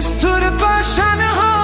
stood up by shining home.